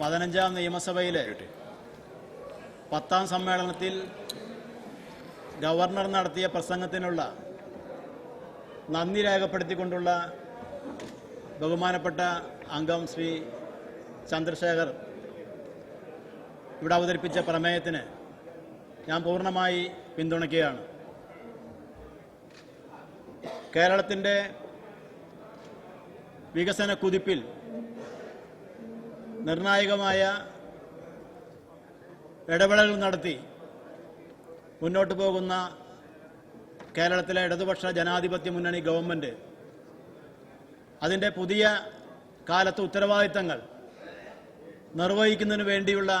പതിനഞ്ചാം നിയമസഭയിലെ പത്താം സമ്മേളനത്തിൽ ഗവർണർ നടത്തിയ പ്രസംഗത്തിനുള്ള നന്ദി രേഖപ്പെടുത്തിക്കൊണ്ടുള്ള ബഹുമാനപ്പെട്ട അംഗം ശ്രീ ചന്ദ്രശേഖർ ഇവിടെ അവതരിപ്പിച്ച പ്രമേയത്തിന് ഞാൻ പൂർണമായി പിന്തുണയ്ക്കുകയാണ്. കേരളത്തിന്റെ വികസന കുതിപ്പിൽ നിർണായകമായ ഇടപെടലുകൾ നടത്തി മുന്നോട്ട് പോകുന്ന കേരളത്തിലെ ഇടതുപക്ഷ ജനാധിപത്യ മുന്നണി ഗവൺമെന്റ് അതിന്റെ പുതിയ കാലത്ത് ഉത്തരവാദിത്തങ്ങൾ നിർവഹിക്കുന്നതിന് വേണ്ടിയുള്ള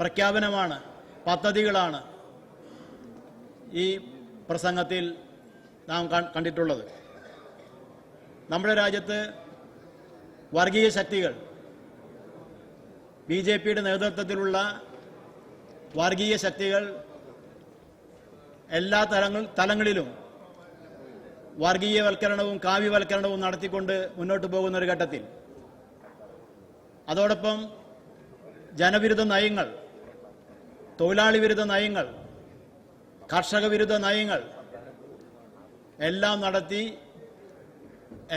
പ്രഖ്യാപനമാണ് പദ്ധതികളാണ് ഈ പ്രസംഗത്തിൽ നാം കണ്ടിട്ടുള്ളത്. നമ്മുടെ രാജ്യത്ത് വർഗീയ ശക്തികൾ ബി ജെ പിയുടെ നേതൃത്വത്തിലുള്ള വർഗീയ ശക്തികൾ എല്ലാ തലങ്ങൾ തലങ്ങളിലും വർഗീയവൽക്കരണവും കാവ്യവൽക്കരണവും നടത്തിക്കൊണ്ട് മുന്നോട്ട് പോകുന്ന ഒരു ഘട്ടത്തിൽ. അതോടൊപ്പം ജനവിരുദ്ധ നയങ്ങൾ തൊഴിലാളി വിരുദ്ധ നയങ്ങൾ കർഷക വിരുദ്ധ നയങ്ങൾ എല്ലാം നടത്തി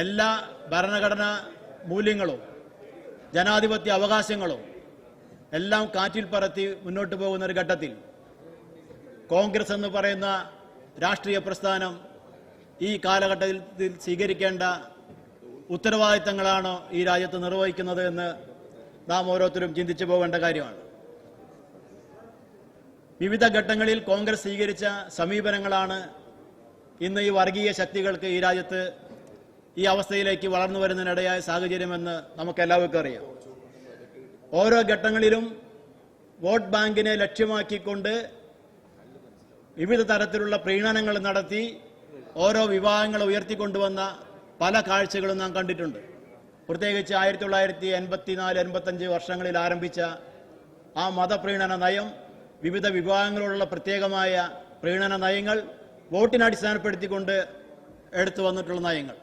എല്ലാ ഭരണഘടനാ മൂല്യങ്ങളും ജനാധിപത്യ അവകാശങ്ങളും എല്ലാം കാറ്റിൽ പറത്തി മുന്നോട്ട് പോകുന്ന ഒരു ഘട്ടത്തിൽ കോൺഗ്രസ് എന്ന് പറയുന്ന രാഷ്ട്രീയ പ്രസ്ഥാനം ഈ കാലഘട്ടത്തിൽ സ്വീകരിക്കേണ്ട ഉത്തരവാദിത്തങ്ങളാണോ ഈ രാജ്യത്ത് നിർവഹിക്കുന്നത് എന്ന് നാം ഓരോരുത്തരും ചിന്തിച്ചു പോകേണ്ട കാര്യമാണ്. വിവിധ ഘട്ടങ്ങളിൽ കോൺഗ്രസ് സ്വീകരിച്ച സമീപനങ്ങളാണ് ഇന്ന് ഈ വർഗീയ ശക്തികൾക്ക് ഈ രാജ്യത്ത് ഈ അവസ്ഥയിലേക്ക് വളർന്നു വരുന്നതിനിടയായ സാഹചര്യമെന്ന് നമുക്കെല്ലാവർക്കും അറിയാം. ഓരോ ഘട്ടങ്ങളിലും വോട്ട് ബാങ്കിനെ ലക്ഷ്യമാക്കിക്കൊണ്ട് വിവിധ തരത്തിലുള്ള പ്രീണനങ്ങൾ നടത്തി ഓരോ വിവാഹങ്ങൾ ഉയർത്തിക്കൊണ്ടുവന്ന പല കാഴ്ചകളും നാം കണ്ടിട്ടുണ്ട്. പ്രത്യേകിച്ച് ആയിരത്തി തൊള്ളായിരത്തി എൺപത്തിനാല് എൺപത്തഞ്ച് വർഷങ്ങളിൽ ആരംഭിച്ച ആ മതപ്രീണന നയം വിവിധ വിഭാഗങ്ങളോടുള്ള പ്രത്യേകമായ പ്രീണന നയങ്ങൾ വോട്ടിനടിസ്ഥാനപ്പെടുത്തിക്കൊണ്ട് എടുത്തു വന്നിട്ടുള്ള നയങ്ങൾ.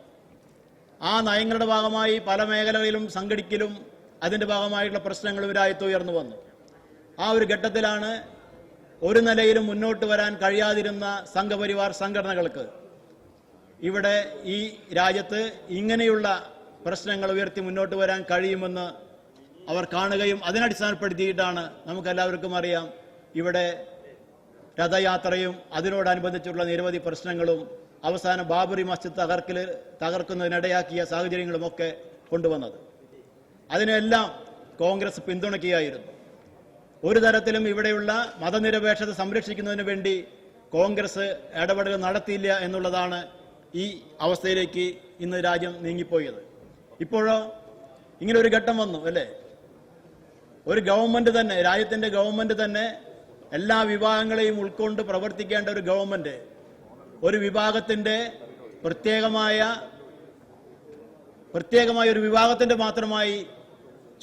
ആ നയങ്ങളുടെ ഭാഗമായി പല മേഖലകളിലും സംഘടിക്കലും അതിന്റെ ഭാഗമായിട്ടുള്ള പ്രശ്നങ്ങൾ ഇവരായത്ത് ഉയർന്നു വന്നു. ആ ഒരു ഘട്ടത്തിലാണ് ഒരു നിലയിലും മുന്നോട്ട് വരാൻ കഴിയാതിരുന്ന സംഘപരിവാർ സംഘടനകൾക്ക് ഇവിടെ ഈ രാജ്യത്ത് ഇങ്ങനെയുള്ള പ്രശ്നങ്ങൾ ഉയർത്തി മുന്നോട്ട് വരാൻ കഴിയുമെന്ന് അവർ കാണുകയും അതിനടിസ്ഥാനപ്പെടുത്തിയിട്ടാണ് നമുക്കെല്ലാവർക്കും അറിയാം ഇവിടെ രഥയാത്രയും അതിനോടനുബന്ധിച്ചുള്ള നിരവധി പ്രശ്നങ്ങളും അവസാനം ബാബറി മസ്ജിദ് തകർക്കൽ തകർക്കുന്നതിനിടയാക്കിയ സാഹചര്യങ്ങളുമൊക്കെ കൊണ്ടുവന്നത്. അതിനെല്ലാം കോൺഗ്രസ് പിന്തുണയ്ക്കുകയായിരുന്നു. ഒരു തരത്തിലും ഇവിടെയുള്ള മതനിരപേക്ഷത സംരക്ഷിക്കുന്നതിന് വേണ്ടി കോൺഗ്രസ് ഇടപെടൽ നടത്തിയില്ല എന്നുള്ളതാണ് ഈ അവസ്ഥയിലേക്ക് ഇന്ന് രാജ്യം നീങ്ങിപ്പോയത്. ഇപ്പോഴോ ഇങ്ങനെ ഒരു ഘട്ടം വന്നു അല്ലേ? ഒരു ഗവൺമെന്റ് തന്നെ രാജ്യത്തിന്റെ ഗവൺമെന്റ് തന്നെ എല്ലാ വിഭാഗങ്ങളെയും ഉൾക്കൊണ്ട് പ്രവർത്തിക്കേണ്ട ഒരു ഗവൺമെന്റ് ഒരു വിഭാഗത്തിന്റെ പ്രത്യേകമായ പ്രത്യേകമായ ഒരു വിഭാഗത്തിന്റെ മാത്രമായി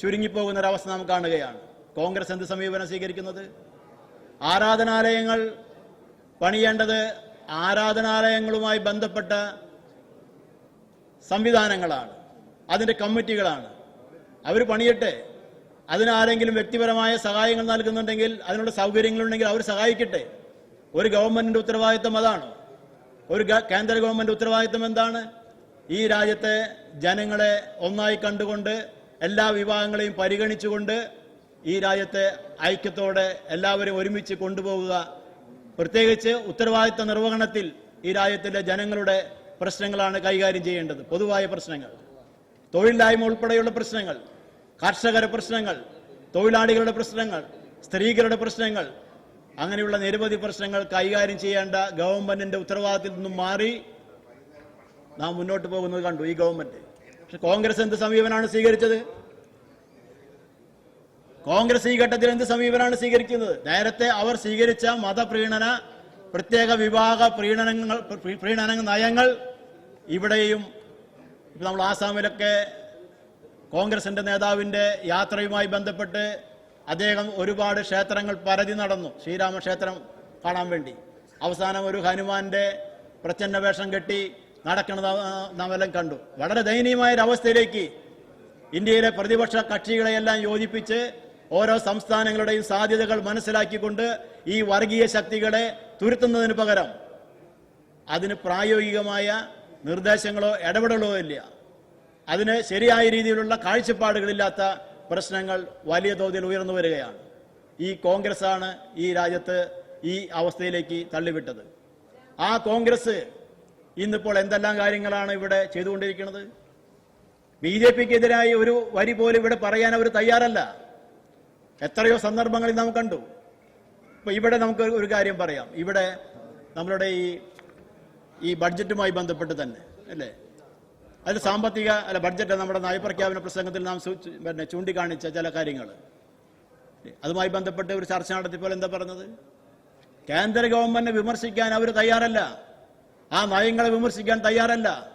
ചുരുങ്ങിപ്പോകുന്ന ഒരവസ്ഥ നാം കാണുകയാണ്. കോൺഗ്രസ് എന്ത് സമീപനം സ്വീകരിക്കുന്നത്? ആരാധനാലയങ്ങൾ പണിയേണ്ടത് ആരാധനാലയങ്ങളുമായി ബന്ധപ്പെട്ട സംവിധാനങ്ങളാണ്. അതിന്റെ കമ്മിറ്റികളാണ്. അവർ പണിയട്ടെ. അതിനാരെങ്കിലും വ്യക്തിപരമായ സഹായങ്ങൾ നൽകുന്നുണ്ടെങ്കിൽ അതിനുള്ള സൗകര്യങ്ങളുണ്ടെങ്കിൽ അവർ സഹായിക്കട്ടെ. ഒരു ഗവൺമെന്റിന്റെ ഉത്തരവാദിത്തം അതാണ്. ഒരു കേന്ദ്ര ഗവൺമെന്റ് ഉത്തരവാദിത്തം എന്താണ്? ഈ രാജ്യത്തെ ജനങ്ങളെ ഒന്നായി കണ്ടുകൊണ്ട് എല്ലാ വിഭാഗങ്ങളെയും പരിഗണിച്ചുകൊണ്ട് ഈ രാജ്യത്തെ ഐക്യത്തോടെ എല്ലാവരും ഒരുമിച്ച് കൊണ്ടുപോകുക പ്രത്യേകിച്ച് ഉത്തരവാദിത്ത നിർവഹണത്തിൽ ഈ രാജ്യത്തിലെ ജനങ്ങളുടെ പ്രശ്നങ്ങളാണ് കൈകാര്യം ചെയ്യേണ്ടത്. പൊതുവായ പ്രശ്നങ്ങൾ. തൊഴിലില്ലായ്മ ഉൾപ്പെടെയുള്ള പ്രശ്നങ്ങൾ. കർഷകരുടെ പ്രശ്നങ്ങൾ. തൊഴിലാളികളുടെ പ്രശ്നങ്ങൾ. സ്ത്രീകളുടെ പ്രശ്നങ്ങൾ. അങ്ങനെയുള്ള നിരവധി പ്രശ്നങ്ങൾ കൈകാര്യം ചെയ്യേണ്ട ഗവൺമെന്റിന്റെ ഉത്തരവാദിത്തത്തിൽ നിന്നും മാറി നാം മുന്നോട്ട് പോകുന്നത് കണ്ടു. ഈ ഗവൺമെന്റ്. പക്ഷെ കോൺഗ്രസ് എന്ത് സമീപനമാണ് സ്വീകരിച്ചത്? കോൺഗ്രസ് ഈ ഘട്ടത്തിൽ എന്ത് സമീപനമാണ് സ്വീകരിക്കുന്നത്? നേരത്തെ അവർ സ്വീകരിച്ച മതപ്രീണന പ്രത്യേക വിഭാഗ പ്രീണനങ്ങൾ പ്രീണന നയങ്ങൾ ഇവിടെയും ഇപ്പൊ നമ്മൾ ആസാമിലൊക്കെ കോൺഗ്രസിന്റെ നേതാവിന്റെ യാത്രയുമായി ബന്ധപ്പെട്ട് അദ്ദേഹം ഒരുപാട് ക്ഷേത്രങ്ങൾ പരതി നടന്നു. ശ്രീരാമക്ഷേത്രം കാണാൻ വേണ്ടി. അവസാനം ഒരു ഹനുമാന്റെ പ്രച്ഛന്ന വേഷം കെട്ടി നടക്കുന്നത് നാം എല്ലാം കണ്ടു. വളരെ ദയനീയമായ ഒരു അവസ്ഥയിലേക്ക് ഇന്ത്യയിലെ പ്രതിപക്ഷ കക്ഷികളെയെല്ലാം യോജിപ്പിച്ച് ഓരോ സംസ്ഥാനങ്ങളുടെയും സാധ്യതകൾ മനസ്സിലാക്കിക്കൊണ്ട് ഈ വർഗീയ ശക്തികളെ തുരുത്തുന്നതിന് പകരം അതിന് പ്രായോഗികമായ നിർദ്ദേശങ്ങളോ ഇടപെടലോ ഇല്ല. അതിന് ശരിയായ രീതിയിലുള്ള കാഴ്ചപ്പാടുകളില്ലാത്ത പ്രശ്നങ്ങൾ വലിയ തോതിൽ ഉയർന്നു വരികയാണ്. ഈ കോൺഗ്രസ് ആണ് ഈ രാജ്യത്ത് ഈ അവസ്ഥയിലേക്ക് തള്ളിവിട്ടത്. ആ കോൺഗ്രസ് ഇന്നിപ്പോൾ എന്തെല്ലാം കാര്യങ്ങളാണ് ഇവിടെ ചെയ്തുകൊണ്ടിരിക്കുന്നത്? ബി ജെ പിക്ക് എതിരായി ഒരു വരി പോലും ഇവിടെ പറയാൻ അവർ തയ്യാറല്ല. എത്രയോ സന്ദർഭങ്ങളിൽ നാം കണ്ടു. ഇപ്പൊ ഇവിടെ നമുക്ക് ഒരു കാര്യം പറയാം. ഇവിടെ നമ്മളുടെ ഈ ഈ ബഡ്ജറ്റുമായി ബന്ധപ്പെട്ട് തന്നെ അല്ലേ? അതിൽ സാമ്പത്തിക അല്ല ബഡ്ജറ്റ് നമ്മുടെ നയപ്രഖ്യാപന പ്രസംഗത്തിൽ നാം പിന്നെ ചൂണ്ടിക്കാണിച്ച ചില കാര്യങ്ങൾ. അതുമായി ബന്ധപ്പെട്ട് ഒരു ചർച്ച നടത്തിയപ്പോൾ എന്താ പറഞ്ഞത്? കേന്ദ്ര ഗവൺമെന്റിനെ വിമർശിക്കാൻ അവർ തയ്യാറല്ല. ആ നയങ്ങളെ വിമർശിക്കാൻ തയ്യാറല്ല.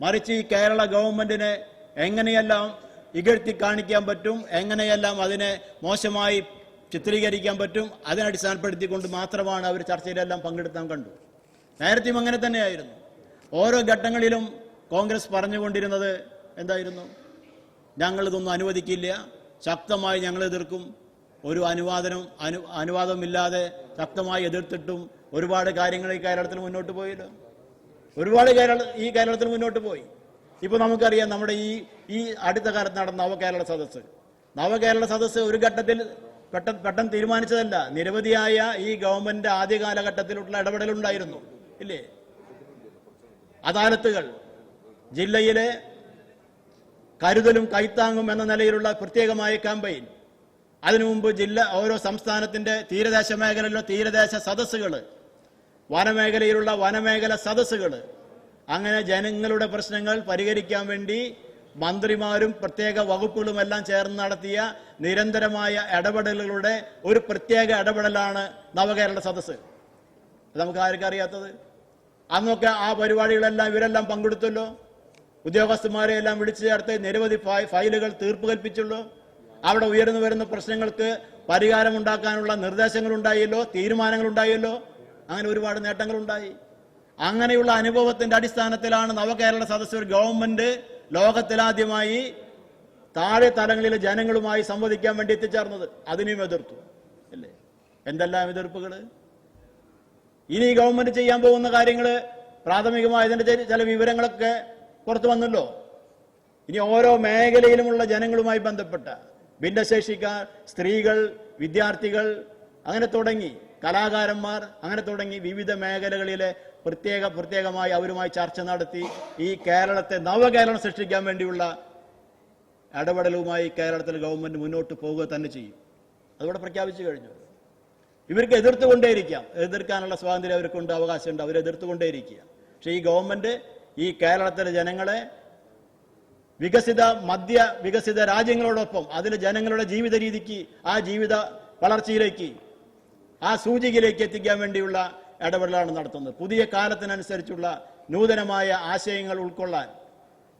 മറിച്ച് ഈ കേരള ഗവൺമെന്റിനെ എങ്ങനെയെല്ലാം ഇകഴ്ത്തി കാണിക്കാൻ പറ്റും എങ്ങനെയെല്ലാം അതിനെ മോശമായി ചിത്രീകരിക്കാൻ പറ്റും അതിനടിസ്ഥാനപ്പെടുത്തിക്കൊണ്ട് മാത്രമാണ് അവർ ചർച്ചയിലെല്ലാം പങ്കെടുത്താൻ കണ്ടു. നേരത്തെയും അങ്ങനെ തന്നെയായിരുന്നു. ഓരോ ഘട്ടങ്ങളിലും കോൺഗ്രസ് പറഞ്ഞുകൊണ്ടിരുന്നത് എന്തായിരുന്നു? ഞങ്ങളിതൊന്നും അനുവദിക്കില്ല. ശക്തമായി ഞങ്ങൾ എതിർക്കും. ഒരു അനുവാദനം അനു അനുവാദമില്ലാതെ ശക്തമായി എതിർത്തിട്ടും ഒരുപാട് കാര്യങ്ങൾ ഈ കേരളത്തിൽ മുന്നോട്ട് പോയല്ലോ. ഒരുപാട് കേരള ഈ കേരളത്തിൽ മുന്നോട്ട് പോയി. ഇപ്പൊ നമുക്കറിയാം നമ്മുടെ ഈ ഈ അടുത്ത കാലത്ത് നടന്ന നവകേരള സദസ്സ്. നവകേരള സദസ്സ് ഒരു ഘട്ടത്തിൽ പെട്ട പെട്ടെന്ന് തീരുമാനിച്ചതല്ല. നിരവധിയായ ഈ ഗവൺമെന്റ് ആദ്യ കാലഘട്ടത്തിലുള്ള ഇടപെടലുണ്ടായിരുന്നു. ഇല്ലേ? അദാലത്തുകൾ ജില്ലയിലെ കരുതലും കൈത്താങ്ങും എന്ന നിലയിലുള്ള പ്രത്യേകമായ ക്യാമ്പയിൻ. അതിനു മുമ്പ് ജില്ല ഓരോ സംസ്ഥാനത്തിന്റെ തീരദേശ മേഖലയിലുള്ള തീരദേശ സദസ്സുകൾ വനമേഖലയിലുള്ള വനമേഖല സദസ്സുകൾ അങ്ങനെ ജനങ്ങളുടെ പ്രശ്നങ്ങൾ പരിഹരിക്കാൻ വേണ്ടി മന്ത്രിമാരും പ്രത്യേക വകുപ്പുകളും എല്ലാം ചേർന്ന് നടത്തിയ നിരന്തരമായ ഇടപെടലുകളുടെ ഒരു പ്രത്യേക ഇടപെടലാണ് നവകേരള സദസ്സ്. നമുക്ക് ആർക്കും അറിയാത്തത്? അന്നൊക്കെ ആ പരിപാടികളെല്ലാം ഇവരെല്ലാം പങ്കെടുത്തല്ലോ. ഉദ്യോഗസ്ഥന്മാരെ എല്ലാം വിളിച്ചു ചേർത്ത് നിരവധി ഫയലുകൾ തീർപ്പ് കൽപ്പിച്ചുള്ളൂ. അവിടെ ഉയർന്നു വരുന്ന പ്രശ്നങ്ങൾക്ക് പരിഹാരം ഉണ്ടാക്കാനുള്ള നിർദ്ദേശങ്ങൾ ഉണ്ടായല്ലോ തീരുമാനങ്ങൾ ഉണ്ടായല്ലോ അങ്ങനെ ഒരുപാട് നേട്ടങ്ങളുണ്ടായി. അങ്ങനെയുള്ള അനുഭവത്തിന്റെ അടിസ്ഥാനത്തിലാണ് നവകേരള സദസ് ഒരു ഗവൺമെന്റ് ലോകത്തിലാദ്യമായി താഴെ തലങ്ങളിലെ ജനങ്ങളുമായി സംവദിക്കാൻ വേണ്ടി എത്തിച്ചേർന്നത്. അതിനെയും എതിർത്തു. അല്ലേ? എന്തെല്ലാം എതിർപ്പുകൾ ഇനി ഗവൺമെന്റ് ചെയ്യാൻ പോകുന്ന കാര്യങ്ങൾ പ്രാഥമികമായി ഇതിന്റെ ചില വിവരങ്ങളൊക്കെ പുറത്തു വന്നല്ലോ. ഇനി ഓരോ മേഖലയിലുമുള്ള ജനങ്ങളുമായി ബന്ധപ്പെട്ട ഭിന്നശേഷിക്കാർ സ്ത്രീകൾ വിദ്യാർത്ഥികൾ അങ്ങനെ തുടങ്ങി. കലാകാരന്മാർ അങ്ങനെ തുടങ്ങി വിവിധ മേഖലകളിലെ പ്രത്യേക പ്രത്യേകമായി അവരുമായി ചർച്ച നടത്തി ഈ കേരളത്തെ നവകേരളം സൃഷ്ടിക്കാൻ വേണ്ടിയുള്ള ഇടപെടലുമായി കേരളത്തിൽ ഗവൺമെന്റ് മുന്നോട്ട് പോവുക തന്നെ ചെയ്യും. അതോടെ പ്രഖ്യാപിച്ചു കഴിഞ്ഞു. ഇവർക്ക് എതിർത്തുകൊണ്ടേയിരിക്കാം. എതിർക്കാനുള്ള സ്വാതന്ത്ര്യം അവർക്കുണ്ട് അവകാശമുണ്ട്. അവർ എതിർത്തുകൊണ്ടേയിരിക്കുക. പക്ഷേ ഈ ഗവൺമെന്റ് ഈ കേരളത്തിലെ ജനങ്ങളെ വികസിത മധ്യ വികസിത രാജ്യങ്ങളോടൊപ്പം അതിലെ ജനങ്ങളുടെ ജീവിത രീതിക്ക് ആ ജീവിത വളർച്ചയിലേക്ക് ആ സൂചികയിലേക്ക് എത്തിക്കാൻ വേണ്ടിയുള്ള ഇടപെടലാണ് നടത്തുന്നത്. പുതിയ കാലത്തിനനുസരിച്ചുള്ള നൂതനമായ ആശയങ്ങൾ ഉൾക്കൊള്ളാൻ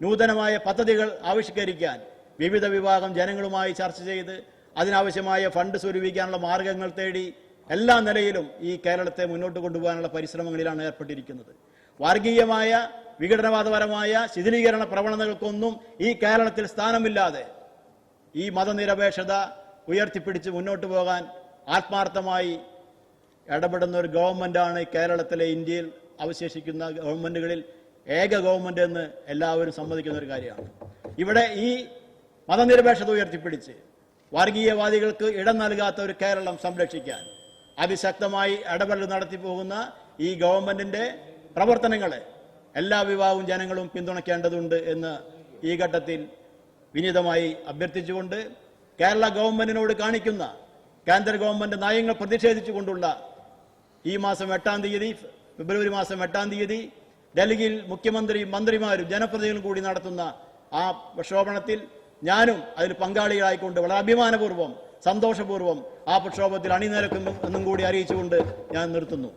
നൂതനമായ പദ്ധതികൾ ആവിഷ്കരിക്കാൻ വിവിധ വിഭാഗം ജനങ്ങളുമായി ചർച്ച ചെയ്ത് അതിനാവശ്യമായ ഫണ്ട് സ്വരൂപിക്കാനുള്ള മാർഗങ്ങൾ തേടി എല്ലാ നിലയിലും ഈ കേരളത്തെ മുന്നോട്ട് കൊണ്ടുപോകാനുള്ള പരിശ്രമങ്ങളിലാണ് ഏർപ്പെട്ടിരിക്കുന്നത്. വർഗീയമായ വിഘടനവാദപരമായ ശിഥിലീകരണ പ്രവണതകൾക്കൊന്നും ഈ കേരളത്തിൽ സ്ഥാനമില്ലാതെ ഈ മതനിരപേക്ഷത ഉയർത്തിപ്പിടിച്ച് മുന്നോട്ട് പോകാൻ ആത്മാർത്ഥമായി ഇടപെടുന്ന ഒരു ഗവൺമെന്റാണ് കേരളത്തിലെ ഇന്ത്യയിൽ അവശേഷിക്കുന്ന ഗവൺമെന്റുകളിൽ ഏക ഗവൺമെന്റ് എന്ന് എല്ലാവരും സമ്മതിക്കുന്ന ഒരു കാര്യമാണ്. ഇവിടെ ഈ മതനിരപേക്ഷത ഉയർത്തിപ്പിടിച്ച് വർഗീയവാദികൾക്ക് ഇടം നൽകാത്ത ഒരു കേരളം സംരക്ഷിക്കാൻ അതിശക്തമായി ഇടപെടൽ നടത്തി പോകുന്ന ഈ ഗവൺമെന്റിന്റെ പ്രവർത്തനങ്ങളെ എല്ലാ വിഭാഗവും ജനങ്ങളും പിന്തുണയ്ക്കേണ്ടതുണ്ട് എന്ന് ഈ ഘട്ടത്തിൽ വിനീതമായി അഭ്യർത്ഥിച്ചുകൊണ്ട് കേരള ഗവൺമെന്റിനോട് കാണിക്കുന്ന കേന്ദ്ര ഗവൺമെന്റ് നയങ്ങൾ പ്രതിഷേധിച്ചുകൊണ്ടുള്ള ഈ മാസം എട്ടാം തീയതി ഫെബ്രുവരി മാസം എട്ടാം തീയതി ഡൽഹിയിൽ മുഖ്യമന്ത്രിയും മന്ത്രിമാരും ജനപ്രതിനിധികളും കൂടി നടത്തുന്ന ആ പ്രക്ഷോഭണത്തിൽ ഞാനും അതിൽ പങ്കാളികളായിക്കൊണ്ട് വളരെ അഭിമാനപൂർവം സന്തോഷപൂർവം ആ പ്രക്ഷോഭത്തിൽ അണിനിരക്കുന്നു എന്നും കൂടി അറിയിച്ചുകൊണ്ട് ഞാൻ നിർത്തുന്നു.